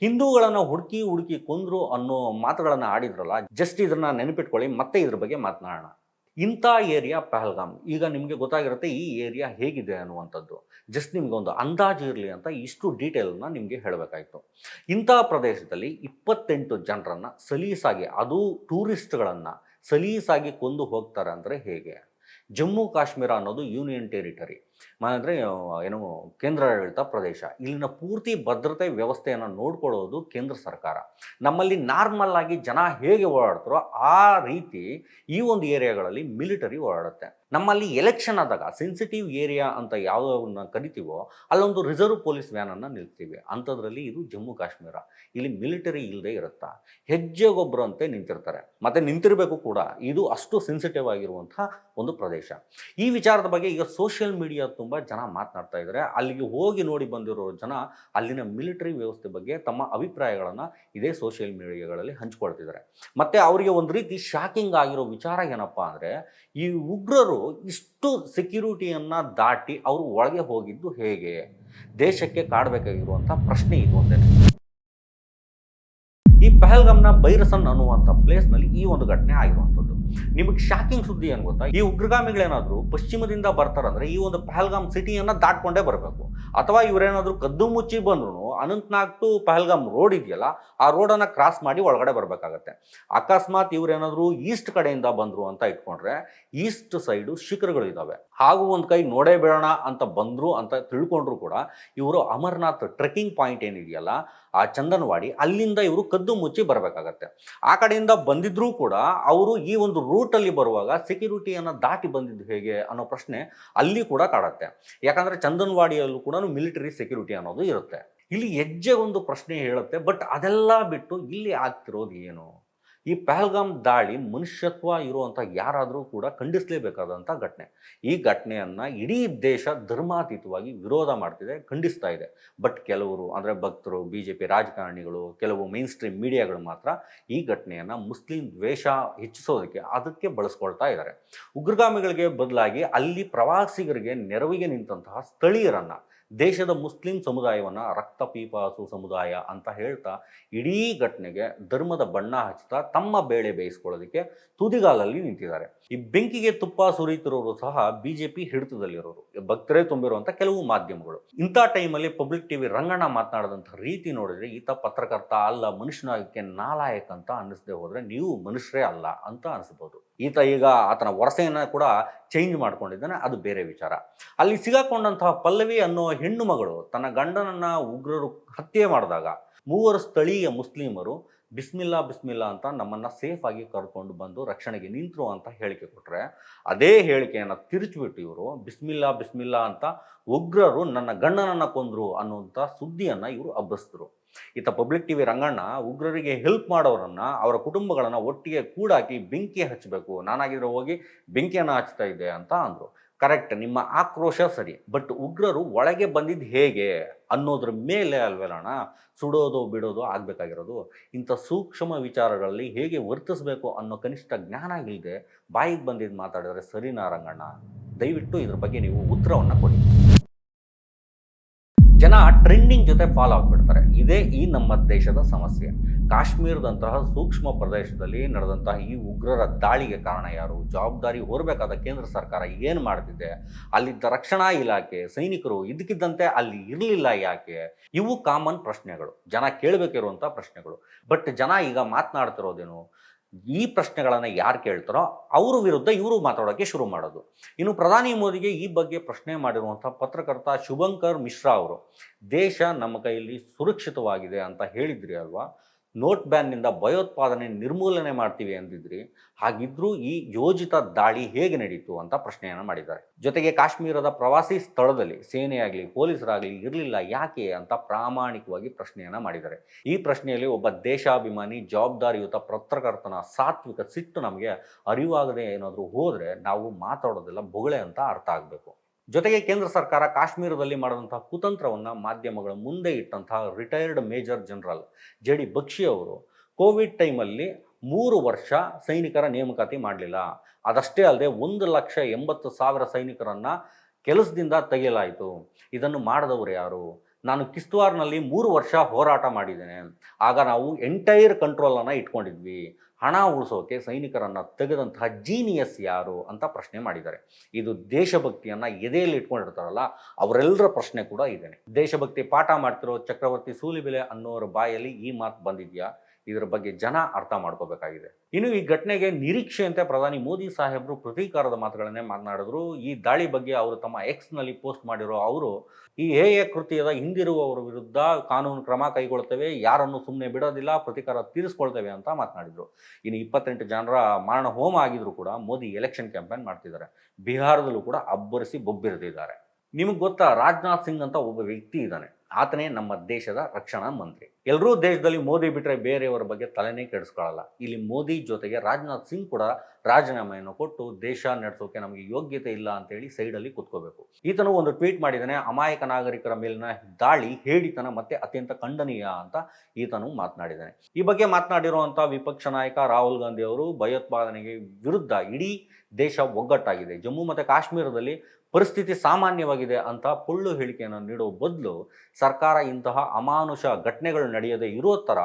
ಹಿಂದೂಗಳನ್ನು ಹುಡುಕಿ ಹುಡುಕಿ ಕೊಂದರು ಅನ್ನೋ ಮಾತುಗಳನ್ನು ಆಡಿದ್ರಲ್ಲ ಜಸ್ಟ್ ಇದನ್ನು ನೆನಪಿಟ್ಕೊಳ್ಳಿ, ಮತ್ತೆ ಇದ್ರ ಬಗ್ಗೆ ಮಾತನಾಡೋಣ. ಇಂಥ ಏರಿಯಾ ಪಹಲ್ಗಾಮ್. ಈಗ ನಿಮಗೆ ಗೊತ್ತಾಗಿರುತ್ತೆ ಈ ಏರಿಯಾ ಹೇಗಿದೆ ಅನ್ನುವಂಥದ್ದು. ಜಸ್ಟ್ ನಿಮ್ಗೆ ಒಂದು ಅಂದಾಜು ಇರಲಿ ಅಂತ ಇಷ್ಟು ಡೀಟೇಲನ್ನ ನಿಮಗೆ ಹೇಳಬೇಕಾಯಿತು. ಇಂಥ ಪ್ರದೇಶದಲ್ಲಿ ಇಪ್ಪತ್ತೆಂಟು ಜನರನ್ನು ಸಲೀಸಾಗಿ, ಅದು ಟೂರಿಸ್ಟ್ಗಳನ್ನು ಸಲೀಸಾಗಿ ಕೊಂದು ಹೋಗ್ತಾರೆ ಅಂದರೆ ಹೇಗೆ? ಜಮ್ಮು ಕಾಶ್ಮೀರ ಅನ್ನೋದು ಯೂನಿಯನ್ ಟೆರಿಟರಿ ಅಂದರೆ ಏನು ಕೇಂದ್ರಾಡಳಿತ ಪ್ರದೇಶ. ಇಲ್ಲಿನ ಪೂರ್ತಿ ಭದ್ರತೆ ವ್ಯವಸ್ಥೆಯನ್ನು ನೋಡ್ಕೊಳ್ಳೋದು ಕೇಂದ್ರ ಸರ್ಕಾರ. ನಮ್ಮಲ್ಲಿ ನಾರ್ಮಲ್ ಆಗಿ ಜನ ಹೇಗೆ ಓಡಾಡ್ತಾರೋ ಆ ರೀತಿ ಈ ಒಂದು ಏರಿಯಾಗಳಲ್ಲಿ ಮಿಲಿಟರಿ ಓಡಾಡುತ್ತೆ. ನಮ್ಮಲ್ಲಿ ಎಲೆಕ್ಷನ್ ಆದಾಗ, ಸೆನ್ಸಿಟಿವ್ ಏರಿಯಾ ಅಂತ ಯಾವ್ದನ್ನ ಕರಿತೀವೋ, ಅಲ್ಲೊಂದು ರಿಸರ್ವ್ ಪೊಲೀಸ್ ವ್ಯಾನನ್ನು ನಿಲ್ತೀವಿ. ಅಂಥದ್ರಲ್ಲಿ ಇದು ಜಮ್ಮು ಕಾಶ್ಮೀರ. ಇಲ್ಲಿ ಮಿಲಿಟರಿ ಇಲ್ಲದೆ ಇರುತ್ತಾ? ಹೆಜ್ಜೆಗೊಬ್ಬರಂತೆ ನಿಂತಿರ್ತಾರೆ. ಮತ್ತು ನಿಂತಿರಬೇಕು ಕೂಡ. ಇದು ಅಷ್ಟು ಸೆನ್ಸಿಟಿವ್ ಆಗಿರುವಂತಹ ಒಂದು ಪ್ರದೇಶ. ಈ ವಿಚಾರದ ಬಗ್ಗೆ ಈಗ ಸೋಷಿಯಲ್ ಮೀಡಿಯಾ ತುಂಬ ಜನ ಮಾತನಾಡ್ತಾ ಇದ್ದಾರೆ ಅಲ್ಲಿಗೆ ಹೋಗಿ ನೋಡಿ ಬಂದಿರೋ ಜನ ಅಲ್ಲಿನ ಮಿಲಿಟರಿ ವ್ಯವಸ್ಥೆ ಬಗ್ಗೆ ತಮ್ಮ ಅಭಿಪ್ರಾಯಗಳನ್ನು ಇದೇ ಸೋಷಿಯಲ್ ಮೀಡಿಯಾಗಳಲ್ಲಿ ಹಂಚ್ಕೊಳ್ತಿದ್ದಾರೆ ಮತ್ತು ಅವರಿಗೆ ಒಂದು ರೀತಿ ಶಾಕಿಂಗ್ ಆಗಿರೋ ವಿಚಾರ ಏನಪ್ಪ ಅಂದರೆ, ಈ ಉಗ್ರರು ಇಷ್ಟು ಸೆಕ್ಯೂರಿಟಿಯನ್ನು ದಾಟಿ ಅವರು ಒಳಗೆ ಹೋಗಿದ್ದು ಹೇಗೆ? ದೇಶಕ್ಕೆ ಕಾಡಬೇಕಾಗಿರುವಂಥ ಪ್ರಶ್ನೆ ಇದು ಒಂದೇ. ಈ ಪಹಲ್ಗಮ್ನ ಬೈರಸನ್ ಅನ್ನುವಂಥ ಪ್ಲೇಸ್ನಲ್ಲಿ ಈ ಒಂದು ಘಟನೆ ಆಗಿರುವಂಥದ್ದು ನಿಮಗೆ ಶಾಕಿಂಗ್ ಸುದ್ದಿ ಏನು ಗೊತ್ತಾ? ಈ ಉಗ್ರಗಾಮಿಗಳೇನಾದರೂ ಪಶ್ಚಿಮದಿಂದ ಬರ್ತಾರಂದ್ರೆ ಈ ಒಂದು ಪಹಲ್ಗಾಮ್ ಸಿಟಿಯನ್ನು ದಾಟ್ಕೊಂಡೇ ಬರಬೇಕು. ಅಥವಾ ಇವರೇನಾದರೂ ಕದ್ದು ಮುಚ್ಚಿ ಬಂದ್ರು ಅನಂತ್ನಾಗ್ ಟು ಪಹಲ್ಗಾಮ್ ರೋಡ್ ಇದೆಯಲ್ಲ, ಆ ರೋಡನ್ನು ಕ್ರಾಸ್ ಮಾಡಿ ಒಳಗಡೆ ಬರಬೇಕಾಗತ್ತೆ. ಅಕಸ್ಮಾತ್ ಇವರೇನಾದರೂ ಈಸ್ಟ್ ಕಡೆಯಿಂದ ಬಂದರು ಅಂತ ಇಟ್ಕೊಂಡ್ರೆ ಈಸ್ಟ್ ಸೈಡು ಶಿಖರಗಳು ಇದ್ದಾವೆ ಹಾಗೂ ಒಂದು ಕೈ ನೋಡೇ ಬೇಡೋಣ ಅಂತ ಬಂದರು ಅಂತ ತಿಳ್ಕೊಂಡ್ರು ಕೂಡ ಇವರು ಅಮರ್ನಾಥ್ ಟ್ರೆಕ್ಕಿಂಗ್ ಪಾಯಿಂಟ್ ಏನಿದೆಯಲ್ಲ ಆ ಚಂದನವಾಡಿ ಅಲ್ಲಿಂದ ಇವರು ಕದ್ದು ಮುಚ್ಚಿ ಬರಬೇಕಾಗತ್ತೆ. ಆ ಕಡೆಯಿಂದ ಬಂದಿದ್ರೂ ಕೂಡ ಅವರು ಈ ಒಂದು ರೂಟಲ್ಲಿ ಬರುವಾಗ ಸೆಕ್ಯೂರಿಟಿಯನ್ನು ದಾಟಿ ಬಂದಿದ್ದು ಹೇಗೆ ಅನ್ನೋ ಪ್ರಶ್ನೆ ಅಲ್ಲಿ ಕೂಡ ಕಾಡತ್ತೆ. ಯಾಕಂದರೆ ಚಂದನವಾಡಿಯಲ್ಲೂ ಕೂಡ ಮಿಲಿಟರಿ ಸೆಕ್ಯೂರಿಟಿ ಅನ್ನೋದು ಇರುತ್ತೆ. ಇಲ್ಲಿ ಹೆಜ್ಜೆ ಒಂದು ಪ್ರಶ್ನೆ ಹೇಳುತ್ತೆ ಬಟ್ ಅದೆಲ್ಲ ಬಿಟ್ಟು ಇಲ್ಲಿ ಆಗ್ತಿರೋದು ಏನು? ಈ ಪಹಲ್ಗಾಮ್ ದಾಳಿ ಮನುಷ್ಯತ್ವ ಇರುವಂಥ ಯಾರಾದರೂ ಕೂಡ ಖಂಡಿಸಲೇಬೇಕಾದಂಥ ಘಟನೆ. ಈ ಘಟನೆಯನ್ನು ಇಡೀ ದೇಶ ಧರ್ಮಾತೀತವಾಗಿ ವಿರೋಧ ಮಾಡ್ತಿದೆ, ಖಂಡಿಸ್ತಾ ಇದೆ. ಬಟ್ ಕೆಲವರು ಅಂದರೆ ಭಕ್ತರು ಬಿ ಜೆ ಪಿ ರಾಜಕಾರಣಿಗಳು, ಕೆಲವು ಮೇನ್ ಸ್ಟ್ರೀಮ್ ಮೀಡಿಯಾಗಳು ಮಾತ್ರ ಈ ಘಟನೆಯನ್ನು ಮುಸ್ಲಿಂ ದ್ವೇಷ ಹೆಚ್ಚಿಸೋದಕ್ಕೆ ಅದಕ್ಕೆ ಬಳಸ್ಕೊಳ್ತಾ ಇದ್ದಾರೆ. ಉಗ್ರಗಾಮಿಗಳಿಗೆ ಬದಲಾಗಿ ಅಲ್ಲಿ ಪ್ರವಾಸಿಗರಿಗೆ ನೆರವಿಗೆ ನಿಂತಹ ಸ್ಥಳೀಯರನ್ನು ದೇಶದ ಮುಸ್ಲಿಂ ಸಮುದಾಯವನ್ನು ರಕ್ತ ಪೀಪಾಸು ಸಮುದಾಯ ಅಂತ ಹೇಳ್ತಾ ಇಡೀ ಘಟನೆಗೆ ಧರ್ಮದ ಬಣ್ಣ ಹಚ್ತಾ ತಮ್ಮ ಬೇಳೆ ಬೇಯಿಸ್ಕೊಳ್ಳೋದಕ್ಕೆ ತುದಿಗಾಲಲ್ಲಿ ನಿಂತಿದ್ದಾರೆ. ಈ ಬೆಂಕಿಗೆ ತುಪ್ಪ ಸುರಿಯುತ್ತಿರೋರು ಸಹ ಬಿ ಜೆ ಪಿ ಹಿಡಿತದಲ್ಲಿರೋರು ಭಕ್ತರೇ ತುಂಬಿರುವಂಥ ಕೆಲವು ಮಾಧ್ಯಮಗಳು. ಇಂಥ ಟೈಮಲ್ಲಿ ಪಬ್ಲಿಕ್ ಟಿವಿ ರಂಗಣ್ಣ ಮಾತನಾಡಿದಂಥ ರೀತಿ ನೋಡಿದ್ರೆ ಈತ ಪತ್ರಕರ್ತ ಅಲ್ಲ, ಮನುಷ್ಯನಾಗಕ್ಕೆ ನಾಲಾಯಕ್ ಅಂತ ಅನ್ನಿಸದೆ ಹೋದರೆ ನೀವು ಮನುಷ್ಯರೇ ಅಲ್ಲ ಅಂತ ಅನಿಸ್ಬೋದು. ಈತ ಈಗ ಆತನ ವರಸೆಯನ್ನು ಕೂಡ ಚೇಂಜ್ ಮಾಡ್ಕೊಂಡಿದ್ದಾನೆ, ಅದು ಬೇರೆ ವಿಚಾರ. ಅಲ್ಲಿ ಸಿಗಾಕೊಂಡಂತಹ ಪಲ್ಲವಿ ಅನ್ನೋ ಹೆಣ್ಣು ಮಗಳು ತನ್ನ ಗಂಡನನ್ನ ಉಗ್ರರು ಹತ್ಯೆ ಮಾಡಿದಾಗ ಮೂವರು ಸ್ಥಳೀಯ ಮುಸ್ಲಿಮರು ಬಿಸ್ಮಿಲ್ಲಾ ಬಿಸ್ಮಿಲ್ಲಾ ಅಂತ ನಮ್ಮನ್ನು ಸೇಫ್ ಆಗಿ ಕರ್ಕೊಂಡು ಬಂದು ರಕ್ಷಣೆಗೆ ನಿಂತರು ಅಂತ ಹೇಳಿಕೆ ಕೊಟ್ಟರೆ ಅದೇ ಹೇಳಿಕೆಯನ್ನು ತಿರುಚಿಬಿಟ್ಟು ಇವರು ಬಿಸ್ಮಿಲ್ಲಾ ಬಿಸ್ಮಿಲ್ಲಾ ಅಂತ ಉಗ್ರರು ನನ್ನ ಗಂಡನನ್ನು ಕೊಂದರು ಅನ್ನುವಂಥ ಸುದ್ದಿಯನ್ನು ಇವರು ಹಬ್ಬಿಸಿದ್ರು ಈತ ಪಬ್ಲಿಕ್ ಟಿವಿ ರಂಗಣ್ಣ ಉಗ್ರರಿಗೆ ಹೆಲ್ಪ್ ಮಾಡೋರನ್ನ ಅವರ ಕುಟುಂಬಗಳನ್ನು ಒಟ್ಟಿಗೆ ಕೂಡಾಕಿ ಬೆಂಕಿ ಹಚ್ಚಬೇಕು. ನಾನಾಗಿದ್ರೆ ಹೋಗಿ ಬೆಂಕಿಯನ್ನು ಹಚ್ತಾ ಇದ್ದೆ ಅಂತ ಅಂದರು. ಕರೆಕ್ಟ್ ನಿಮ್ಮ ಆಕ್ರೋಶ ಸರಿ. ಬಟ್ ಉಗ್ರರು ಒಳಗೆ ಬಂದಿದ್ದು ಹೇಗೆ ಅನ್ನೋದ್ರ ಮೇಲೆ ಅಲ್ವೇಲಣ ಸುಡೋದು, ಬಿಡೋದು ಆಗಬೇಕಾಗಿರೋದು. ಇಂಥ ಸೂಕ್ಷ್ಮ ವಿಚಾರಗಳಲ್ಲಿ ಹೇಗೆ ವರ್ತಿಸಬೇಕು ಅನ್ನೋ ಕನಿಷ್ಠ ಜ್ಞಾನ ಇಲ್ಲದೆ ಬಾಯಿಗೆ ಬಂದಿದ್ದು ಮಾತಾಡಿದರೆ ಸರಿನಾ ರಂಗಣ್ಣ? ದಯವಿಟ್ಟು ಇದ್ರ ಬಗ್ಗೆ ನೀವು ಉತ್ತರವನ್ನು ಕೊಡಿ. ಜನ ಟ್ರೆಂಡಿಂಗ್ ಜೊತೆ ಫಾಲೋ ಆಗಿಬಿಡ್ತಾರೆ. ಇದೇ ಈ ನಮ್ಮ ದೇಶದ ಸಮಸ್ಯೆ. ಕಾಶ್ಮೀರದಂತಹ ಸೂಕ್ಷ್ಮ ಪ್ರದೇಶದಲ್ಲಿ ನಡೆದಂತಹ ಈ ಉಗ್ರರ ದಾಳಿಗೆ ಕಾರಣ ಯಾರು? ಜವಾಬ್ದಾರಿ ಹೊರಬೇಕಾದ ಕೇಂದ್ರ ಸರ್ಕಾರ ಏನು ಮಾಡ್ತಿದೆ? ಅಲ್ಲಿದ್ದ ರಕ್ಷಣಾ ಇಲಾಖೆ, ಸೈನಿಕರು ಇದಕ್ಕಿದ್ದಂತೆ ಅಲ್ಲಿ ಇರಲಿಲ್ಲ ಯಾಕೆ? ಇವು ಕಾಮನ್ ಪ್ರಶ್ನೆಗಳು. ಜನ ಕೇಳಬೇಕಿರುವಂಥ ಪ್ರಶ್ನೆಗಳು. ಬಟ್ ಜನ ಈಗ ಮಾತನಾಡ್ತಿರೋದೇನು? ಈ ಪ್ರಶ್ನೆಗಳನ್ನು ಯಾರು ಕೇಳ್ತಾರೋ ಅವ್ರ ವಿರುದ್ಧ ಇವರು ಮಾತಾಡೋಕ್ಕೆ ಶುರು ಮಾಡೋದು. ಇನ್ನು ಪ್ರಧಾನಿ ಮೋದಿಗೆ ಈ ಬಗ್ಗೆ ಪ್ರಶ್ನೆ ಮಾಡಿರುವಂಥ ಪತ್ರಕರ್ತ ಶುಭಂಕರ್ ಮಿಶ್ರಾ ಅವರು, ದೇಶ ನಮ್ಮ ಕೈಯಲ್ಲಿ ಸುರಕ್ಷಿತವಾಗಿದೆ ಅಂತ ಹೇಳಿದ್ರಿ ಅಲ್ವಾ? ನೋಟ್ ಬ್ಯಾನ್ನಿಂದ ಭಯೋತ್ಪಾದನೆ ನಿರ್ಮೂಲನೆ ಮಾಡ್ತೀವಿ ಅಂದಿದ್ರಿ, ಹಾಗಿದ್ರೂ ಈ ಯೋಜಿತ ದಾಳಿ ಹೇಗೆ ನಡೀತು ಅಂತ ಪ್ರಶ್ನೆಯನ್ನು ಮಾಡಿದ್ದಾರೆ. ಜೊತೆಗೆ ಕಾಶ್ಮೀರದ ಪ್ರವಾಸಿ ಸ್ಥಳದಲ್ಲಿ ಸೇನೆಯಾಗಲಿ, ಪೊಲೀಸರಾಗಲಿ ಇರಲಿಲ್ಲ ಯಾಕೆ ಅಂತ ಪ್ರಾಮಾಣಿಕವಾಗಿ ಪ್ರಶ್ನೆಯನ್ನು ಮಾಡಿದ್ದಾರೆ. ಈ ಪ್ರಶ್ನೆಯಲ್ಲಿ ಒಬ್ಬ ದೇಶಾಭಿಮಾನಿ, ಜವಾಬ್ದಾರಿಯುತ ಪತ್ರಕರ್ತನ ಸಾತ್ವಿಕ ಸಿಟ್ಟು ನಮಗೆ ಅರಿವಾಗದೆ ಏನಾದರೂ ಹೋದರೆ ನಾವು ಮಾತಾಡೋದೆಲ್ಲ ಬೊಗಳೆ ಅಂತ ಅರ್ಥ ಆಗಬೇಕು. ಜೊತೆಗೆ ಕೇಂದ್ರ ಸರ್ಕಾರ ಕಾಶ್ಮೀರದಲ್ಲಿ ಮಾಡಿದಂಥ ಕುತಂತ್ರವನ್ನು ಮಾಧ್ಯಮಗಳ ಮುಂದೆ ಇಟ್ಟಂತಹ retired major general J D Bakshi ಅವರು ಕೋವಿಡ್ ಟೈಮಲ್ಲಿ ಮೂರು ವರ್ಷ ಸೈನಿಕರ ನೇಮಕಾತಿ ಮಾಡಲಿಲ್ಲ. ಅದಷ್ಟೇ ಅಲ್ಲದೆ ಒಂದು ಲಕ್ಷ ಎಂಬತ್ತು ಸಾವಿರ ಸೈನಿಕರನ್ನು ಕೆಲಸದಿಂದ ತೆಗೆಯಲಾಯಿತು. ಇದನ್ನು ಮಾಡಿದವರು ಯಾರು? ನಾನು ಕಿಸ್ತ್ವಾರ್ನಲ್ಲಿ ಮೂರು ವರ್ಷ ಹೋರಾಟ ಮಾಡಿದ್ದೇನೆ. ಆಗ ನಾವು ಎಂಟೈರ್ ಕಂಟ್ರೋಲನ್ನು ಇಟ್ಕೊಂಡಿದ್ವಿ. ಹಣ ಉಳಿಸೋಕೆ ಸೈನಿಕರನ್ನು ತೆಗೆದಂತಹ ಜೀನಿಯಸ್ ಯಾರು ಅಂತ ಪ್ರಶ್ನೆ ಮಾಡಿದ್ದಾರೆ. ಇದು ದೇಶಭಕ್ತಿಯನ್ನು ಎದೆಯಲ್ಲಿ ಇಟ್ಕೊಂಡಿರ್ತಾರಲ್ಲ, ಅವರೆಲ್ಲರ ಪ್ರಶ್ನೆ ಕೂಡ ಇದೇನೆ. ದೇಶಭಕ್ತಿ ಪಾಠ ಮಾಡ್ತಿರೋ ಚಕ್ರವರ್ತಿ ಸೂಲಿಬೆಲೆ ಅನ್ನೋರ ಬಾಯಲ್ಲಿ ಈ ಮಾತು ಬಂದಿದೆಯಾ? ಇದರ ಬಗ್ಗೆ ಜನ ಅರ್ಥ ಮಾಡ್ಕೋಬೇಕಾಗಿದೆ. ಇನ್ನು ಈ ಘಟನೆಗೆ ನಿರೀಕ್ಷೆಯಂತೆ ಪ್ರಧಾನಿ ಮೋದಿ ಸಾಹೇಬರು ಪ್ರತೀಕಾರದ ಮಾತುಗಳನ್ನೇ ಮಾತನಾಡಿದ್ರು. ಈ ದಾಳಿ ಬಗ್ಗೆ ಅವರು ತಮ್ಮ ಎಕ್ಸ್ನಲ್ಲಿ ಪೋಸ್ಟ್ ಮಾಡಿರೋ ಅವರು, ಈ ಹೇಯ ಕೃತ್ಯದ ಹಿಂದಿರುವವರ ವಿರುದ್ಧ ಕಾನೂನು ಕ್ರಮ ಕೈಗೊಳ್ತೇವೆ ಯಾರನ್ನು ಸುಮ್ಮನೆ ಬಿಡೋದಿಲ್ಲ, ಪ್ರತೀಕಾರ ತೀರಿಸ್ಕೊಳ್ತೇವೆ ಅಂತ ಮಾತನಾಡಿದ್ರು. ಇನ್ನು ಇಪ್ಪತ್ತೆಂಟು ಜನರ ಮಾರಣ ಹೋಮ ಆಗಿದ್ರು ಕೂಡ ಮೋದಿ ಎಲೆಕ್ಷನ್ ಕ್ಯಾಂಪೇನ್ ಮಾಡ್ತಿದ್ದಾರೆ. ಬಿಹಾರದಲ್ಲೂ ಕೂಡ ಅಬ್ಬರಿಸಿ ಬೊಬ್ಬಿರಿದಿದ್ದಾರೆ. ನಿಮಗೆ ಗೊತ್ತಾ ರಾಜನಾಥ್ ಸಿಂಗ್ ಅಂತ ಒಬ್ಬ ವ್ಯಕ್ತಿ ಇದ್ದಾನೆ. ಆತನೇ ನಮ್ಮ ದೇಶದ ರಕ್ಷಣಾ ಮಂತ್ರಿ. ಎಲ್ಲರೂ ದೇಶದಲ್ಲಿ ಮೋದಿ ಬಿಟ್ಟರೆ ಬೇರೆಯವರ ಬಗ್ಗೆ ತಲೆನೇ ಕೆಡಿಸ್ಕೊಳ್ಳಲ್ಲ ಇಲ್ಲಿ ಮೋದಿ ಜೊತೆಗೆ ರಾಜನಾಥ್ ಸಿಂಗ್ ಕೂಡ ರಾಜೀನಾಮೆಯನ್ನು ಕೊಟ್ಟು ದೇಶ ನಡೆಸೋಕೆ ನಮಗೆ ಯೋಗ್ಯತೆ ಇಲ್ಲ ಅಂತೇಳಿ ಸೈಡಲ್ಲಿ ಕೂತ್ಕೋಬೇಕು. ಈತನು ಒಂದು ಟ್ವೀಟ್ ಮಾಡಿದ್ದಾನೆ, ಅಮಾಯಕ ನಾಗರಿಕರ ಮೇಲಿನ ದಾಳಿ, ಹೇಡಿತನ ಮತ್ತೆ ಅತ್ಯಂತ ಖಂಡನೀಯ ಅಂತ ಈತನು ಮಾತನಾಡಿದ್ದಾನೆ. ಈ ಬಗ್ಗೆ ಮಾತನಾಡಿರುವಂಥ ವಿಪಕ್ಷ ನಾಯಕ ರಾಹುಲ್ ಗಾಂಧಿ ಅವರು ಭಯೋತ್ಪಾದನೆಗೆ ವಿರುದ್ಧ ಇಡೀ ದೇಶ ಒಗ್ಗಟ್ಟಾಗಿದೆ. ಜಮ್ಮು ಮತ್ತು ಕಾಶ್ಮೀರದಲ್ಲಿ ಪರಿಸ್ಥಿತಿ ಸಾಮಾನ್ಯವಾಗಿದೆ ಅಂತ ಪುಳ್ಳು ಹೇಳಿಕೆಯನ್ನು ನೀಡುವ ಬದಲು ಸರ್ಕಾರ ಇಂತಹ ಅಮಾನುಷ ಘಟನೆಗಳು ನಡೆಯದೇ ಇರೋ ಥರ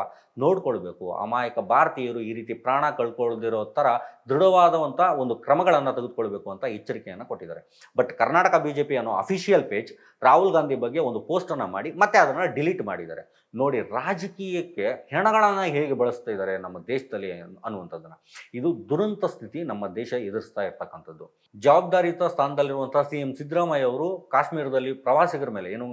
ನೋಡ್ಕೊಳ್ಬೇಕು. ಅಮಾಯಕ ಭಾರತೀಯರು ಈ ರೀತಿ ಪ್ರಾಣ ಕಳ್ಕೊಳ್ದಿರೋ ಥರ ದೃಢವಾದಂಥ ಒಂದು ಕ್ರಮಗಳನ್ನು ತೆಗೆದುಕೊಳ್ಬೇಕು ಅಂತ ಎಚ್ಚರಿಕೆಯನ್ನು ಕೊಟ್ಟಿದ್ದಾರೆ. But Karnataka B J P ಅನ್ನೋ ಅಫಿಷಿಯಲ್ ಪೇಜ್ ರಾಹುಲ್ ಗಾಂಧಿ ಬಗ್ಗೆ ಒಂದು ಪೋಸ್ಟನ್ನು ಮಾಡಿ ಮತ್ತೆ ಅದನ್ನು ಡಿಲೀಟ್ ಮಾಡಿದ್ದಾರೆ. ನೋಡಿ ರಾಜಕೀಯಕ್ಕೆ ಹೆಣಗಳನ್ನು ಹೇಗೆ ಬಳಸ್ತಾ ಇದ್ದಾರೆ ನಮ್ಮ ದೇಶದಲ್ಲಿ ಅನ್ನುವಂಥದ್ದನ್ನು. ಇದು ದುರಂತ ಸ್ಥಿತಿ ನಮ್ಮ ದೇಶ ಎದುರಿಸ್ತಾ ಇರ್ತಕ್ಕಂಥದ್ದು. ಜವಾಬ್ದಾರಿಯುತ ಸ್ಥಾನದಲ್ಲಿರುವಂಥ ಸಿ ಎಂ ಸಿದ್ದರಾಮಯ್ಯ ಅವರು ಕಾಶ್ಮೀರದಲ್ಲಿ ಪ್ರವಾಸಿಗರ ಮೇಲೆ ಏನು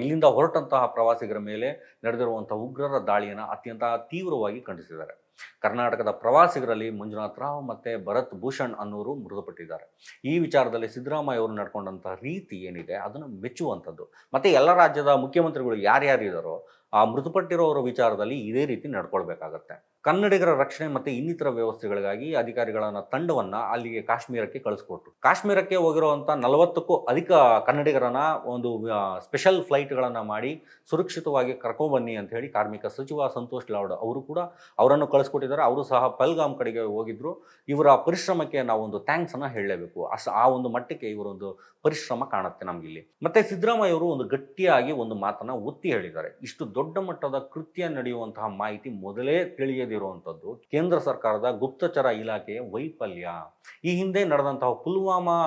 ಇಲ್ಲಿಂದ ಹೊರಟಂತಹ ಪ್ರವಾಸಿಗರ ಮೇಲೆ ನಡೆದಿರುವಂಥ ಉಗ್ರರ ದಾಳಿಯನ್ನು ಅತ್ಯಂತ ತೀವ್ರವಾಗಿ ಖಂಡಿಸಿದ್ದಾರೆ. ಕರ್ನಾಟಕದ ಪ್ರವಾಸಿಗರಲ್ಲಿ ಮಂಜುನಾಥ್ ರಾವ್ ಮತ್ತು ಭರತ್ ಭೂಷಣ್ ಅನ್ನೋರು ಮೃತಪಟ್ಟಿದ್ದಾರೆ. ಈ ವಿಚಾರದಲ್ಲಿ ಸಿದ್ದರಾಮಯ್ಯ ಅವರು ನಡ್ಕೊಂಡಂಥ ರೀತಿ ಏನಿದೆ, ಅದನ್ನು ಮೆಚ್ಚುವಂಥದ್ದು. ಮತ್ತು ಎಲ್ಲ ರಾಜ್ಯದ ಮುಖ್ಯಮಂತ್ರಿಗಳು ಯಾರ್ಯಾರಿದ್ದಾರೋ ಆ ಮೃತಪಟ್ಟಿರೋರ ವಿಚಾರದಲ್ಲಿ ಇದೇ ರೀತಿ ನಡ್ಕೊಳ್ಬೇಕಾಗತ್ತೆ. ಕನ್ನಡಿಗರ ರಕ್ಷಣೆ ಮತ್ತು ಇನ್ನಿತರ ವ್ಯವಸ್ಥೆಗಳಿಗಾಗಿ ಅಧಿಕಾರಿಗಳನ್ನ ತಂಡವನ್ನು ಅಲ್ಲಿಗೆ ಕಾಶ್ಮೀರಕ್ಕೆ ಕಳಿಸ್ಕೊಟ್ರು. ಕಾಶ್ಮೀರಕ್ಕೆ ಹೋಗಿರುವಂಥ ನಲವತ್ತಕ್ಕೂ ಅಧಿಕ ಕನ್ನಡಿಗರನ್ನ ಒಂದು ಸ್ಪೆಷಲ್ ಫ್ಲೈಟ್ಗಳನ್ನು ಮಾಡಿ ಸುರಕ್ಷಿತವಾಗಿ ಕರ್ಕೊಬನ್ನಿ ಅಂತ ಹೇಳಿ ಕಾರ್ಮಿಕ ಸಚಿವ ಸಂತೋಷ್ ಲಾವ್ಡ್ ಅವರು ಕೂಡ ಅವರನ್ನು ಕಳಿಸ್ಕೊಟ್ಟಿದ್ದಾರೆ. ಅವರು ಸಹ ಪಲ್ಗಾಮ್ ಕಡೆಗೆ ಹೋಗಿದ್ರು. ಇವರ ಪರಿಶ್ರಮಕ್ಕೆ ನಾವು ಒಂದು ಥ್ಯಾಂಕ್ಸನ್ನು ಹೇಳಲೇಬೇಕು. ಆ ಒಂದು ಮಟ್ಟಕ್ಕೆ ಇವರೊಂದು ಪರಿಶ್ರಮ ಕಾಣುತ್ತೆ ನಮಗಿಲ್ಲಿ. ಮತ್ತೆ ಸಿದ್ದರಾಮಯ್ಯ ಅವರು ಒಂದು ಗಟ್ಟಿಯಾಗಿ ಒಂದು ಮಾತನ್ನು ಒತ್ತಿ ಹೇಳಿದ್ದಾರೆ. ಇಷ್ಟು ದೊಡ್ಡ ಮಟ್ಟದ ಕೃತ್ಯ ನಡೆಯುವಂತಹ ಮಾಹಿತಿ ಮೊದಲೇ ತಿಳಿಯದಿರುವಂಥದ್ದು ಕೇಂದ್ರ ಸರ್ಕಾರದ ಗುಪ್ತಚರ ಇಲಾಖೆಯ ವೈಫಲ್ಯ. ಈ ಹಿಂದೆ ನಡೆದಂತಹ ಪುಲ್ವಾಮಾ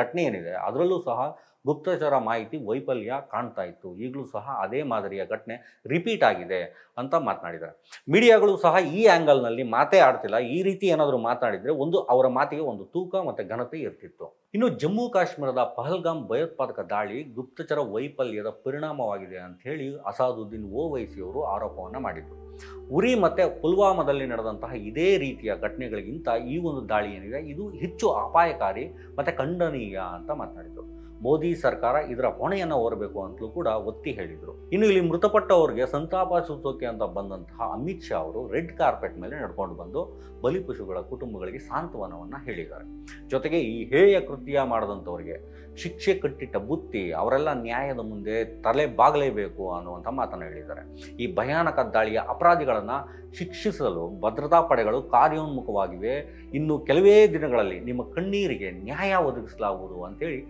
ಘಟನೆ ಏನಿದೆ, ಅದರಲ್ಲೂ ಸಹ ಗುಪ್ತಚರ ಮಾಹಿತಿ ವೈಫಲ್ಯ ಕಾಣ್ತಾ ಇತ್ತು. ಈಗಲೂ ಸಹ ಅದೇ ಮಾದರಿಯ ಘಟನೆ ರಿಪೀಟ್ ಆಗಿದೆ ಅಂತ ಮಾತನಾಡಿದ್ದಾರೆ. ಮೀಡಿಯಾಗಳು ಸಹ ಈ ಆ್ಯಂಗಲ್ನಲ್ಲಿ ಮಾತೇ ಆಡ್ತಿಲ್ಲ. ಈ ರೀತಿ ಏನಾದರೂ ಮಾತನಾಡಿದರೆ ಒಂದು ಅವರ ಮಾತಿಗೆ ಒಂದು ತೂಕ ಮತ್ತು ಘನತೆ ಇರ್ತಿತ್ತು. ಇನ್ನು ಜಮ್ಮು ಕಾಶ್ಮೀರದ ಪಹಲ್ಗಾಮ್ ಭಯೋತ್ಪಾದಕ ದಾಳಿ ಗುಪ್ತಚರ ವೈಫಲ್ಯದ ಪರಿಣಾಮವಾಗಿದೆ ಅಂತ ಹೇಳಿ ಅಸಾದುದ್ದೀನ್ ಓವೈಸಿಯವರು ಆರೋಪವನ್ನು ಮಾಡಿದರು. ಉರಿ ಮತ್ತು ಪುಲ್ವಾಮಾದಲ್ಲಿ ನಡೆದಂತಹ ಇದೇ ರೀತಿಯ ಘಟನೆಗಳಿಗಿಂತ ಈ ಒಂದು ದಾಳಿ ಏನಿದೆ, ಇದು ಹೆಚ್ಚು ಅಪಾಯಕಾರಿ ಮತ್ತು ಖಂಡನೀಯ ಅಂತ ಮಾತನಾಡಿದರು. ಮೋದಿ ಸರ್ಕಾರ ಇದರ ಹೊಣೆಯನ್ನು ಹೊರಬೇಕು ಅಂತಲೂ ಕೂಡ ಒತ್ತಿ ಹೇಳಿದರು. ಇನ್ನು ಇಲ್ಲಿ ಮೃತಪಟ್ಟವರಿಗೆ ಸಂತಾಪ ಸೂಚೋಕೆ ಅಂತ ಬಂದಂತಹ ಅಮಿತ್ ಶಾ ಅವರು ರೆಡ್ ಕಾರ್ಪೆಟ್ ಮೇಲೆ ನಡ್ಕೊಂಡು ಬಂದು ಬಲಿಪಶುಗಳ ಕುಟುಂಬಗಳಿಗೆ ಸಾಂತ್ವನವನ್ನು ಹೇಳಿದ್ದಾರೆ. ಜೊತೆಗೆ ಈ ಹೇಯ ಕೃತ್ಯ ಮಾಡಿದಂಥವರಿಗೆ ಶಿಕ್ಷೆ ಕಟ್ಟಿಟ್ಟ ಬುತ್ತಿ ಅವರೆಲ್ಲ ನ್ಯಾಯದ ಮುಂದೆ ತಲೆ ಬಾಗಲೇಬೇಕು ಅನ್ನುವಂಥ ಮಾತನ್ನು ಹೇಳಿದ್ದಾರೆ. ಈ ಭಯಾನಕ ದಾಳಿಯ ಅಪರಾಧಿಗಳನ್ನು ಶಿಕ್ಷಿಸಲು ಭದ್ರತಾ ಪಡೆಗಳು ಕಾರ್ಯೋನ್ಮುಖವಾಗಿವೆ. ಇನ್ನು ಕೆಲವೇ ದಿನಗಳಲ್ಲಿ ನಿಮ್ಮ ಕಣ್ಣೀರಿಗೆ ನ್ಯಾಯ ಒದಗಿಸಲಾಗುವುದು ಅಂತೇಳಿ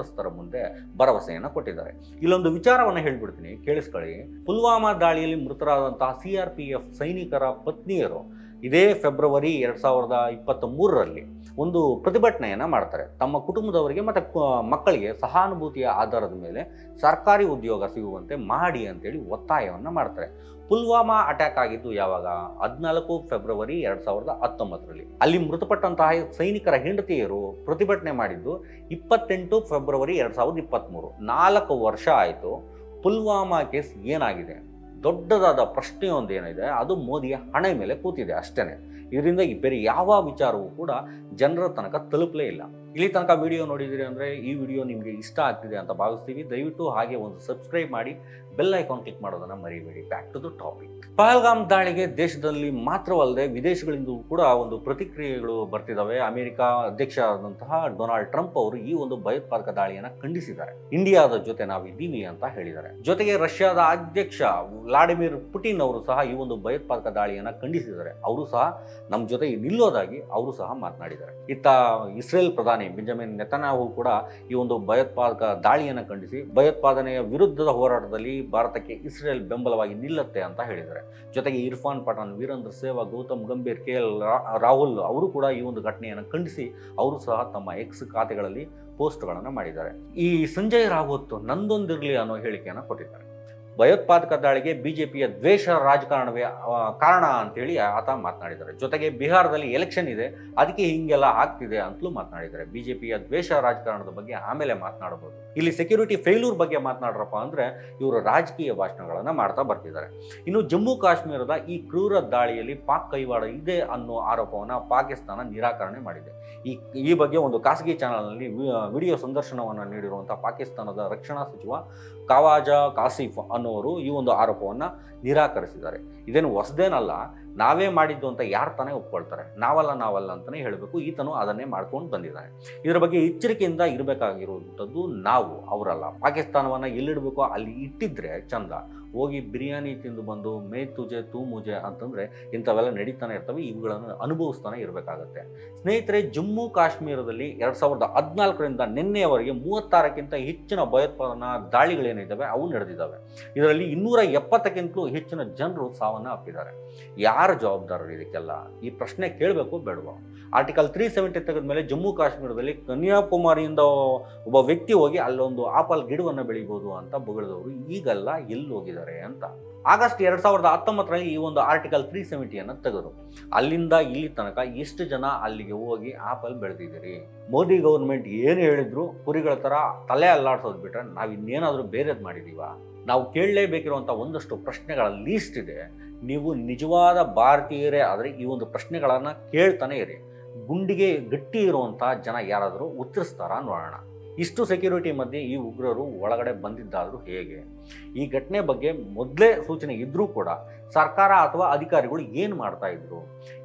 ಸಂತ್ರಸ್ತರ ಮುಂದೆ ಭರವಸೆಯನ್ನು ಕೊಟ್ಟಿದ್ದಾರೆ. ಇಲ್ಲೊಂದು ವಿಚಾರವನ್ನು ಹೇಳ್ಬಿಡ್ತೀನಿ, ಕೇಳಿಸ್ಕೊಳ್ಳಿ. ಪುಲ್ವಾಮಾ ದಾಳಿಯಲ್ಲಿ ಮೃತರಾದಂತಹ ಸಿ ಆರ್ ಪಿ ಎಫ್ ಸೈನಿಕರ ಪತ್ನಿಯರು ಇದೇ ಫೆಬ್ರವರಿ ಎರಡು ಸಾವಿರದ ಇಪ್ಪತ್ತ ಮೂರರಲ್ಲಿ ಒಂದು ಪ್ರತಿಭಟನೆಯನ್ನು ಮಾಡ್ತಾರೆ. ತಮ್ಮ ಕುಟುಂಬದವರಿಗೆ ಮತ್ತು ಮಕ್ಕಳಿಗೆ ಸಹಾನುಭೂತಿಯ ಆಧಾರದ ಮೇಲೆ ಸರ್ಕಾರಿ ಉದ್ಯೋಗ ಸಿಗುವಂತೆ ಮಾಡಿ ಅಂತೇಳಿ ಒತ್ತಾಯವನ್ನು ಮಾಡ್ತಾರೆ. ಪುಲ್ವಾಮಾ ಅಟ್ಯಾಕ್ ಆಗಿದ್ದು ಯಾವಾಗ? ಹದಿನಾಲ್ಕು ಫೆಬ್ರವರಿ ಎರಡು ಸಾವಿರದ ಹತ್ತೊಂಬತ್ತರಲ್ಲಿ. ಅಲ್ಲಿ ಮೃತಪಟ್ಟಂತಹ ಸೈನಿಕರ ಹೆಂಡತಿಯರು ಪ್ರತಿಭಟನೆ ಮಾಡಿದ್ದು ಇಪ್ಪತ್ತೆಂಟು ಫೆಬ್ರವರಿ ಎರಡು ಸಾವಿರದ ಇಪ್ಪತ್ತ್ಮೂರು ನಾಲ್ಕು ವರ್ಷ ಆಯಿತು. ಪುಲ್ವಾಮಾ ಕೇಸ್ ಏನಾಗಿದೆ? ದೊಡ್ಡದಾದ ಪ್ರಶ್ನೆಯೊಂದು ಏನಿದೆ ಅದು ಮೋದಿಯ ಹಣೆ ಮೇಲೆ ಕೂತಿದೆ ಅಷ್ಟೇ ಇದರಿಂದ ಬೇರೆ ಯಾವ ವಿಚಾರವೂ ಕೂಡ ಜನರ ತನಕ ತಲುಪಲೇ ಇಲ್ಲ. ಇಲ್ಲಿ ತನಕ ವಿಡಿಯೋ ನೋಡಿದಿರಿ ಅಂದರೆ ಈ ವಿಡಿಯೋ ನಿಮಗೆ ಇಷ್ಟ ಆಗ್ತಿದೆ ಅಂತ ಭಾವಿಸ್ತೀವಿ. ದಯವಿಟ್ಟು ಹಾಗೆ ಒಂದು ಸಬ್ಸ್ಕ್ರೈಬ್ ಮಾಡಿ. ಬೆಲ್ ಐಕಾನ್ ಕ್ಲಿಕ್ ಮಾಡೋದನ್ನ ಮರಿಬೇಡಿ. Back to the topic Pahalgam ದಾಳಿಗೆ ದೇಶದಲ್ಲಿ ಮಾತ್ರವಲ್ಲದೆ ವಿದೇಶಗಳಿಂದ ಕೂಡ ಒಂದು ಪ್ರತಿಕ್ರಿಯೆಗಳು ಬರ್ತಿದ್ದಾವೆ ಅಮೆರಿಕ ಅಧ್ಯಕ್ಷ ಆದಂತಹ ಡೊನಾಲ್ಡ್ ಟ್ರಂಪ್ ಅವರು ಈ ಒಂದು ಭಯೋತ್ಪಾದಕ ದಾಳಿಯನ್ನು ಖಂಡಿಸಿದ್ದಾರೆ. ಇಂಡಿಯಾದ ಜೊತೆ ನಾವಿದ್ದೀವಿ ಅಂತ ಹೇಳಿದ್ದಾರೆ. ಜೊತೆಗೆ ರಷ್ಯಾದ ಅಧ್ಯಕ್ಷ ವ್ಲಾಡಿಮಿರ್ ಪುಟಿನ್ ಅವರು ಸಹ ಈ ಒಂದು ಭಯೋತ್ಪಾದಕ ದಾಳಿಯನ್ನು ಖಂಡಿಸಿದ್ದಾರೆ. ಅವರು ಸಹ ನಮ್ಮ ಜೊತೆ ನಿಲ್ಲೋದಾಗಿ ಅವರು ಸಹ ಮಾತನಾಡಿದ್ದಾರೆ. ಇತ್ತ ಇಸ್ರೇಲ್ ಪ್ರಧಾನಿ ಬೆಂಜಮಿನ್ ನೆತನ್ಯಾಹು ಕೂಡ ಈ ಒಂದು ಭಯೋತ್ಪಾದಕ ದಾಳಿಯನ್ನು ಖಂಡಿಸಿ ಭಯೋತ್ಪಾದನೆಯ ವಿರುದ್ಧದ ಹೋರಾಟದಲ್ಲಿ ಭಾರತಕ್ಕೆ ಇಸ್ರೇಲ್ ಬೆಂಬಲವಾಗಿ ನಿಲ್ಲುತ್ತೆ ಅಂತ ಹೇಳಿದ್ದಾರೆ. ಜೊತೆಗೆ ಇರ್ಫಾನ್ ಪಠಾನ್, ವೀರೇಂದ್ರ ಸೇವಾ, ಗೌತಮ್ ಗಂಭೀರ್, ಕೆ ಎಲ್ ರಾಹುಲ್ ಅವರು ಕೂಡ ಈ ಒಂದು ಘಟನೆಯನ್ನು ಖಂಡಿಸಿ ಅವರು ಸಹ ತಮ್ಮ ಎಕ್ಸ್ ಖಾತೆಗಳಲ್ಲಿ ಪೋಸ್ಟ್ಗಳನ್ನು ಮಾಡಿದ್ದಾರೆ. ಈ ಸಂಜಯ್ ರಾವತ್ ನಂದೊಂದಿರಲಿ ಅನ್ನೋ ಹೇಳಿಕೆಯನ್ನು ಕೊಟ್ಟಿದ್ದಾರೆ. ಭಯೋತ್ಪಾದಕ ದಾಳಿಗೆ ಬಿಜೆಪಿಯ ದ್ವೇಷ ರಾಜಕಾರಣವೇ ಕಾರಣ ಅಂತೇಳಿ ಆತ ಮಾತನಾಡಿದ್ದಾರೆ. ಜೊತೆಗೆ ಬಿಹಾರದಲ್ಲಿ ಎಲೆಕ್ಷನ್ ಇದೆ, ಅದಕ್ಕೆ ಹಿಂಗೆಲ್ಲ ಆಗ್ತಿದೆ ಅಂತಲೂ ಮಾತನಾಡಿದ್ದಾರೆ. ಬಿಜೆಪಿಯ ದ್ವೇಷ ರಾಜಕಾರಣದ ಬಗ್ಗೆ ಆಮೇಲೆ ಮಾತನಾಡಬಹುದು. ಇಲ್ಲಿ ಸೆಕ್ಯೂರಿಟಿ ಫೇಲ್ಯೂರ್ ಬಗ್ಗೆ ಮಾತನಾಡ್ರಪ್ಪ ಅಂದ್ರೆ ಇವರು ರಾಜಕೀಯ ಭಾಷಣಗಳನ್ನು ಮಾಡ್ತಾ ಬರ್ತಿದ್ದಾರೆ. ಇನ್ನು ಜಮ್ಮು ಕಾಶ್ಮೀರದ ಈ ಕ್ರೂರ ದಾಳಿಯಲ್ಲಿ ಪಾಕ್ ಕೈವಾಡ ಇದೆ ಅನ್ನೋ ಆರೋಪವನ್ನು ಪಾಕಿಸ್ತಾನ ನಿರಾಕರಣೆ ಮಾಡಿದೆ. ಈ ಈ ಬಗ್ಗೆ ಒಂದು ಖಾಸಗಿ ಚಾನಲ್ನಲ್ಲಿ ವಿಡಿಯೋ ಸಂದರ್ಶನವನ್ನು ನೀಡಿರುವಂಥ ಪಾಕಿಸ್ತಾನದ ರಕ್ಷಣಾ ಸಚಿವ ಕವಾಜಾ ಕಾಸಿಫ್ ಅನ್ನೋರು ಈ ಒಂದು ಆರೋಪವನ್ನು ನಿರಾಕರಿಸಿದ್ದಾರೆ. ಇದೇನು ಹೊಸದೇನಲ್ಲ, ನಾವೇ ಮಾಡಿದ್ದು ಅಂತ ಯಾರು ತಾನೇ ಒಪ್ಕೊಳ್ತಾರೆ? ನಾವಲ್ಲ ನಾವಲ್ಲ ಅಂತಲೇ ಹೇಳಬೇಕು. ಈತನು ಅದನ್ನೇ ಮಾಡ್ಕೊಂಡು ಬಂದಿದ್ದಾನೆ. ಇದರ ಬಗ್ಗೆ ಎಚ್ಚರಿಕೆಯಿಂದ ಇರಬೇಕಾಗಿರುವಂಥದ್ದು ನಾವು, ಅವರಲ್ಲ. ಪಾಕಿಸ್ತಾನವನ್ನು ಎಲ್ಲಿಡಬೇಕೋ ಅಲ್ಲಿ ಇಟ್ಟಿದ್ರೆ ಚಂದ. ಹೋಗಿ ಬಿರಿಯಾನಿ ತಿಂದು ಬಂದು ಮೇ ತುಜೆ, ತೂ ಮುಜೆ ಅಂತಂದರೆ ಇಂಥವೆಲ್ಲ ನಡೀತಾನೆ ಇರ್ತವೆ, ಇವುಗಳನ್ನು ಅನುಭವಿಸ್ತಾನೆ ಇರಬೇಕಾಗತ್ತೆ. ಸ್ನೇಹಿತರೆ, ಜಮ್ಮು ಕಾಶ್ಮೀರದಲ್ಲಿ ಎರಡು ಸಾವಿರದ ಹದಿನಾಲ್ಕರಿಂದ ನಿನ್ನೆಯವರೆಗೆ ಮೂವತ್ತಾರಕ್ಕಿಂತ ಹೆಚ್ಚಿನ ಭಯೋತ್ಪಾದನಾ ದಾಳಿಗಳೇನಿದ್ದಾವೆ, ಅವು ನಡೆದಿದ್ದಾವೆ. ಇದರಲ್ಲಿ ಇನ್ನೂರ ಎಪ್ಪತ್ತಕ್ಕಿಂತಲೂ ಹೆಚ್ಚಿನ ಜನರು ಸಾವನ್ನು ಅಪ್ಪಿದ್ದಾರೆ ಯಾರ ಜವಾಬ್ದಾರರು ಇದಕ್ಕೆಲ್ಲ? ಈ ಪ್ರಶ್ನೆ ಕೇಳಬೇಕು ಬೇಡವಾ? ಆರ್ಟಿಕಲ್ ತ್ರೀ ಸೆವೆಂಟಿ ತೆಗೆದ ಮೇಲೆ ಜಮ್ಮು ಕಾಶ್ಮೀರದಲ್ಲಿ ಕನ್ಯಾಕುಮಾರಿಯಿಂದ ಒಬ್ಬ ವ್ಯಕ್ತಿ ಹೋಗಿ ಅಲ್ಲೊಂದು ಆಪಲ್ ಗಿಡವನ್ನು ಬೆಳಿಬೋದು ಅಂತ ಬೊಗಳಿದವರು ಈಗಲ್ಲ ಎಲ್ಲಿ ಹೋಗಿದ್ದಾರೆ ಅಂತ. ಆಗಸ್ಟ್ ಎರಡು ಸಾವಿರದ ಹತ್ತೊಂಬತ್ತರಲ್ಲಿ ಈ ಒಂದು ಆರ್ಟಿಕಲ್ ತ್ರೀ ಸೆವೆಂಟಿಯನ್ನು ತೆಗೆದರು. ಅಲ್ಲಿಂದ ಇಲ್ಲಿ ತನಕ ಎಷ್ಟು ಜನ ಅಲ್ಲಿಗೆ ಹೋಗಿ ಆಪಲ್ ಬೆಳೆದಿದ್ದೀರಿ? ಮೋದಿ ಗೌರ್ಮೆಂಟ್ ಏನು ಹೇಳಿದ್ರು ಕುರಿಗಳ ಥರ ತಲೆ ಅಲ್ಲಾಡ್ಸೋದು ಬಿಟ್ರೆ ನಾವು ಇನ್ನೇನಾದರೂ ಬೇರೆದು ಮಾಡಿದೀವ? ನಾವು ಕೇಳಲೇಬೇಕಿರುವಂಥ ಒಂದಷ್ಟು ಪ್ರಶ್ನೆಗಳ ಲೀಸ್ಟ್ ಇದೆ. ನೀವು ನಿಜವಾದ ಭಾರತೀಯರೇ ಆದರೆ ಈ ಒಂದು ಪ್ರಶ್ನೆಗಳನ್ನು ಕೇಳ್ತಾನೆ ಇರಿ. ಗುಂಡಿಗೆ ಗಟ್ಟಿ ಇರುವಂಥ ಜನ ಯಾರಾದರೂ ಉತ್ತರಿಸ್ತಾರ ನೋಡೋಣ. ಇಷ್ಟು ಸೆಕ್ಯೂರಿಟಿ ಮಧ್ಯೆ ಈ ಉಗ್ರರು ಒಳಗಡೆ ಬಂದಿದ್ದಾದರೂ ಹೇಗೆ? ಈ ಘಟನೆ ಬಗ್ಗೆ ಮೊದಲೇ ಸೂಚನೆ ಇದ್ದರೂ ಕೂಡ ಸರ್ಕಾರ ಅಥವಾ ಅಧಿಕಾರಿಗಳು ಏನು ಮಾಡ್ತಾ ಇದ್ರು?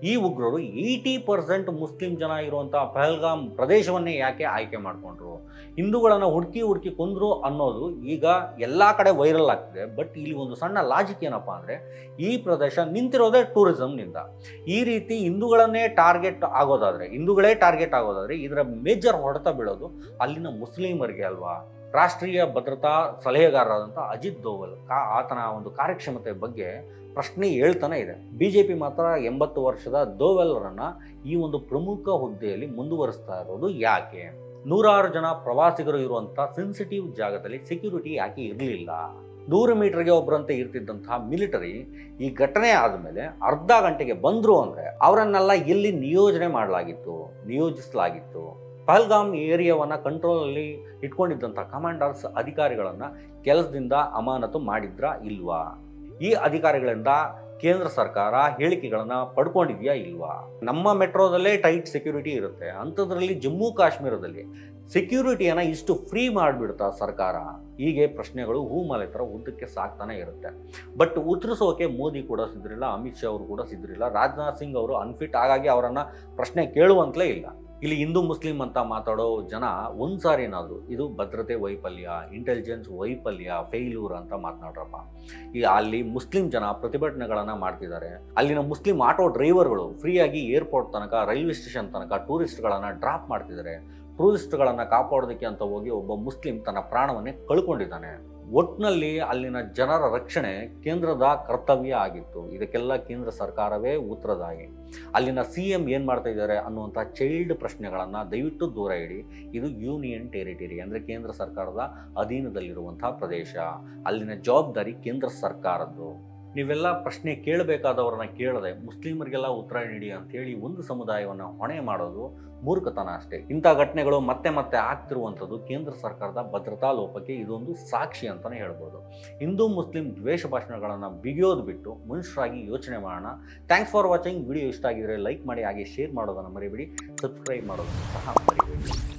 ಈ ಉಗ್ರರು ಏಯ್ಟಿ ಪರ್ಸೆಂಟ್ ಮುಸ್ಲಿಂ ಜನ ಇರುವಂಥ ಪಹಲ್ಗಾಮ್ ಪ್ರದೇಶವನ್ನೇ ಯಾಕೆ ಆಯ್ಕೆ ಮಾಡಿಕೊಂಡ್ರು? ಹಿಂದೂಗಳನ್ನು ಹುಡುಕಿ ಹುಡುಕಿ ಕೊಂದರು ಅನ್ನೋದು ಈಗ ಎಲ್ಲ ಕಡೆ ವೈರಲ್ ಆಗ್ತಿದೆ. ಬಟ್ ಇಲ್ಲಿ ಒಂದು ಸಣ್ಣ ಲಾಜಿಕ್ ಏನಪ್ಪ ಅಂದರೆ ಈ ಪ್ರದೇಶ ನಿಂತಿರೋದೇ ಟೂರಿಸಮ್ನಿಂದ ಈ ರೀತಿ ಹಿಂದೂಗಳನ್ನೇ ಟಾರ್ಗೆಟ್ ಆಗೋದಾದರೆ, ಹಿಂದೂಗಳೇ ಟಾರ್ಗೆಟ್ ಆಗೋದಾದರೆ ಇದರ ಮೇಜರ್ ಹೊಡೆತ ಬೀಳೋದು ಅಲ್ಲಿನ ಮುಸ್ಲಿಮರಿಗೆ ಅಲ್ವಾ? ರಾಷ್ಟ್ರೀಯ ಭದ್ರತಾ ಸಲಹೆಗಾರರಾದಂಥ ಅಜಿತ್ ದೋವಲ್ ಕಾ, ಆತನ ಒಂದು ಕಾರ್ಯಕ್ಷಮತೆ ಬಗ್ಗೆ ಪ್ರಶ್ನೆ ಹೇಳ್ತಾನೆ ಇದೆ. ಬಿ ಜೆ ಪಿ ಮಾತ್ರ ಎಂಬತ್ತು ವರ್ಷದ ದೋವೆಲ್ರನ್ನು ಈ ಒಂದು ಪ್ರಮುಖ ಹುದ್ದೆಯಲ್ಲಿ ಮುಂದುವರಿಸ್ತಾ ಇರೋದು ಯಾಕೆ? ನೂರಾರು ಜನ ಪ್ರವಾಸಿಗರು ಇರುವಂಥ ಸೆನ್ಸಿಟಿವ್ ಜಾಗದಲ್ಲಿ ಸೆಕ್ಯೂರಿಟಿ ಯಾಕೆ ಇರಲಿಲ್ಲ? ನೂರು ಮೀಟರ್ಗೆ ಒಬ್ಬರಂತೆ ಇರ್ತಿದ್ದಂಥ ಮಿಲಿಟರಿ ಈ ಘಟನೆ ಆದಮೇಲೆ ಅರ್ಧ ಗಂಟೆಗೆ ಬಂದರು ಅಂದರೆ ಅವರನ್ನೆಲ್ಲ ಎಲ್ಲಿ ನಿಯೋಜನೆ ಮಾಡಲಾಗಿತ್ತು? ನಿಯೋಜಿಸಲಾಗಿತ್ತು. ಪಹಲ್ಗಾಮ್ ಏರಿಯಾವನ್ನು ಕಂಟ್ರೋಲಲ್ಲಿ ಇಟ್ಕೊಂಡಿದ್ದಂಥ ಕಮಾಂಡರ್ಸ್ ಅಧಿಕಾರಿಗಳನ್ನು ಕೆಲಸದಿಂದ ಅಮಾನತು ಮಾಡಿದ್ರಾ ಇಲ್ವಾ? ಈ ಅಧಿಕಾರಿಗಳಿಂದ ಕೇಂದ್ರ ಸರ್ಕಾರ ಹೇಳಿಕೆಗಳನ್ನು ಪಡ್ಕೊಂಡಿದೆಯಾ ಇಲ್ವಾ? ನಮ್ಮ ಮೆಟ್ರೋದಲ್ಲೇ ಟೈಟ್ ಸೆಕ್ಯೂರಿಟಿ ಇರುತ್ತೆ. ಅಂಥದ್ರಲ್ಲಿ ಜಮ್ಮು ಕಾಶ್ಮೀರದಲ್ಲಿ ಸೆಕ್ಯೂರಿಟಿಯನ್ನು ಇಷ್ಟು ಫ್ರೀ ಮಾಡಿಬಿಡ್ತಾ ಸರ್ಕಾರ? ಹೀಗೆ ಪ್ರಶ್ನೆಗಳು ಹೂಮಲೆ ಥರ ಉದ್ದಕ್ಕೆ ಸಾಕ್ತಾನೆ ಇರುತ್ತೆ. ಬಟ್ ಉತ್ತರಿಸೋಕೆ ಮೋದಿ ಕೂಡ ಸಿದ್ರಿಲ್ಲ ಅಮಿತ್ ಶಾ ಅವರು ಕೂಡ ಸಿದ್ರಿಲ್ಲ ರಾಜನಾಥ್ ಸಿಂಗ್ ಅವರು ಅನ್ಫಿಟ್ ಹಾಗಾಗಿ ಅವರನ್ನು ಪ್ರಶ್ನೆ ಕೇಳುವಂತಲೇ ಇಲ್ಲ. ಇಲ್ಲಿ ಹಿಂದೂ ಮುಸ್ಲಿಂ ಅಂತ ಮಾತಾಡೋ ಜನ ಒಂದು ಸಾರಿ ಏನಾದರೂ, ಇದು ಭದ್ರತೆ ವೈಫಲ್ಯ ಇಂಟೆಲಿಜೆನ್ಸ್ ವೈಫಲ್ಯ ಫೇಲ್ಯೂರ್ ಅಂತ ಮಾತನಾಡ್ರಪ್ಪ. ಈ ಅಲ್ಲಿ ಮುಸ್ಲಿಂ ಜನ ಪ್ರತಿಭಟನೆಗಳನ್ನು ಮಾಡ್ತಿದ್ದಾರೆ. ಅಲ್ಲಿನ ಮುಸ್ಲಿಂ ಆಟೋ ಡ್ರೈವರ್ಗಳು ಫ್ರೀಯಾಗಿ ಏರ್ಪೋರ್ಟ್ ತನಕ ರೈಲ್ವೆ ಸ್ಟೇಷನ್ ತನಕ ಟೂರಿಸ್ಟ್ಗಳನ್ನು ಡ್ರಾಪ್ ಮಾಡ್ತಿದ್ದಾರೆ. ಟೂರಿಸ್ಟ್ಗಳನ್ನು ಕಾಪಾಡೋದಕ್ಕೆ ಅಂತ ಹೋಗಿ ಒಬ್ಬ ಮುಸ್ಲಿಂ ತನ್ನ ಪ್ರಾಣವನ್ನೇ ಕಳ್ಕೊಂಡಿದ್ದಾನೆ. ಒಟ್ಟಿನಲ್ಲಿ ಅಲ್ಲಿನ ಜನರ ರಕ್ಷಣೆ ಕೇಂದ್ರದ ಕರ್ತವ್ಯ ಆಗಿತ್ತು. ಇದಕ್ಕೆಲ್ಲ ಕೇಂದ್ರ ಸರ್ಕಾರವೇ ಉತ್ತರದಾಗಿ ಅಲ್ಲಿನ ಸಿ ಎಂ ಏನು ಮಾಡ್ತಾ ಇದ್ದಾರೆ ಅನ್ನುವಂಥ ಚೈಲ್ಡ್ ಪ್ರಶ್ನೆಗಳನ್ನು ದಯವಿಟ್ಟು ದೂರ ಇಡಿ. ಇದು ಯೂನಿಯನ್ ಟೆರಿಟರಿ ಅಂದರೆ ಕೇಂದ್ರ ಸರ್ಕಾರದ ಅಧೀನದಲ್ಲಿರುವಂಥ ಪ್ರದೇಶ. ಅಲ್ಲಿನ ಜವಾಬ್ದಾರಿ ಕೇಂದ್ರ ಸರ್ಕಾರದ್ದು. ನೀವೆಲ್ಲ ಪ್ರಶ್ನೆ ಕೇಳಬೇಕಾದವ್ರನ್ನ ಕೇಳದೆ ಮುಸ್ಲಿಮರಿಗೆಲ್ಲ ಉತ್ತರ ನೀಡಿ ಅಂಥೇಳಿ ಒಂದು ಸಮುದಾಯವನ್ನು ಹೊಣೆ ಮಾಡೋದು ಮೂರ್ಖತನ ಅಷ್ಟೇ. ಇಂಥ ಘಟನೆಗಳು ಮತ್ತೆ ಮತ್ತೆ ಆಗ್ತಿರುವಂಥದ್ದು ಕೇಂದ್ರ ಸರ್ಕಾರದ ಭದ್ರತಾ ಲೋಪಕ್ಕೆ ಇದೊಂದು ಸಾಕ್ಷಿ ಅಂತಲೇ ಹೇಳ್ಬೋದು. ಹಿಂದೂ ಮುಸ್ಲಿಂ ದ್ವೇಷ ಭಾಷಣಗಳನ್ನು ಬಿಗಿಯೋದು ಬಿಟ್ಟು ಮನುಷ್ಯರಾಗಿ ಯೋಚನೆ ಮಾಡೋಣ. Thanks for watching. ವಿಡಿಯೋ ಇಷ್ಟ ಆಗಿದ್ರೆ ಲೈಕ್ ಮಾಡಿ, ಹಾಗೆ ಶೇರ್ ಮಾಡೋದನ್ನು ಮರಿಬೇಡಿ. ಸಬ್ಸ್ಕ್ರೈಬ್ ಮಾಡೋದನ್ನು ಸಹ ಮರಿಬೇಡಿ.